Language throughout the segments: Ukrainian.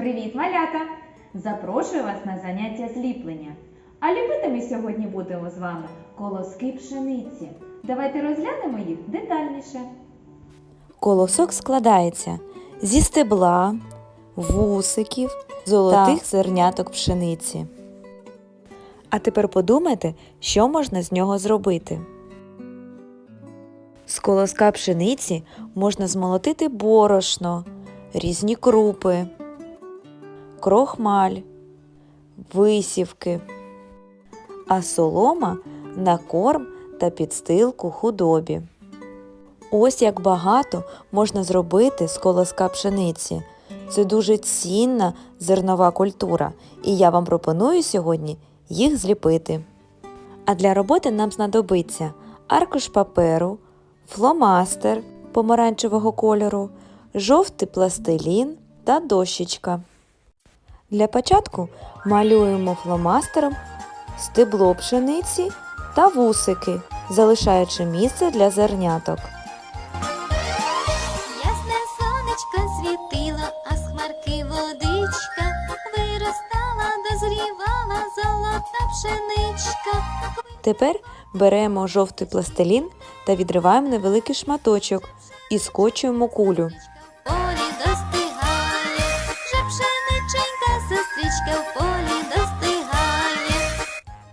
Привіт, малята! Запрошую вас на заняття зліплення. А ліпити ми сьогодні будемо з вами колоски пшениці. Давайте розглянемо їх детальніше. Колосок складається зі стебла, вусиків, золотих зерняток пшениці. А тепер подумайте, що можна з нього зробити. З колоска пшениці можна змолотити борошно, різні крупи, крохмаль, висівки, а солома на корм та підстилку худобі. Ось як багато можна зробити з колоска пшениці. Це дуже цінна зернова культура, і я вам пропоную сьогодні їх зліпити. А для роботи нам знадобиться аркуш паперу, фломастер помаранчевого кольору, жовтий пластилін та дощечка. Для початку малюємо фломастером стебло пшениці та вусики, залишаючи місце для зерняток. Ясне сонечко світило, а з хмарки водичка виростала, дозрівала золота пшеничка. Тепер беремо жовтий пластилін та відриваємо невеликий шматочок і скочуємо кулю. Сестричка в полі достигає.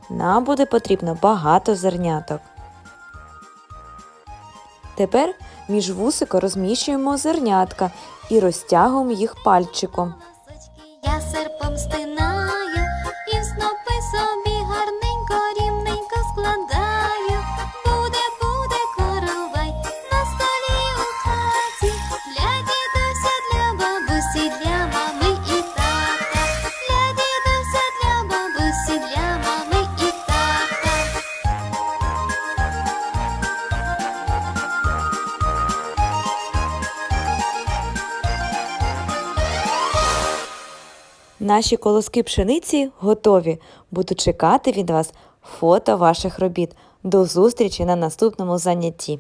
Нам буде потрібно багато зерняток. Тепер між вусика розміщуємо зернятка і розтягуємо їх пальчиком. Я серпом стинаю, Наші колоски пшениці готові. Буду чекати від вас фото ваших робіт. До зустрічі на наступному занятті.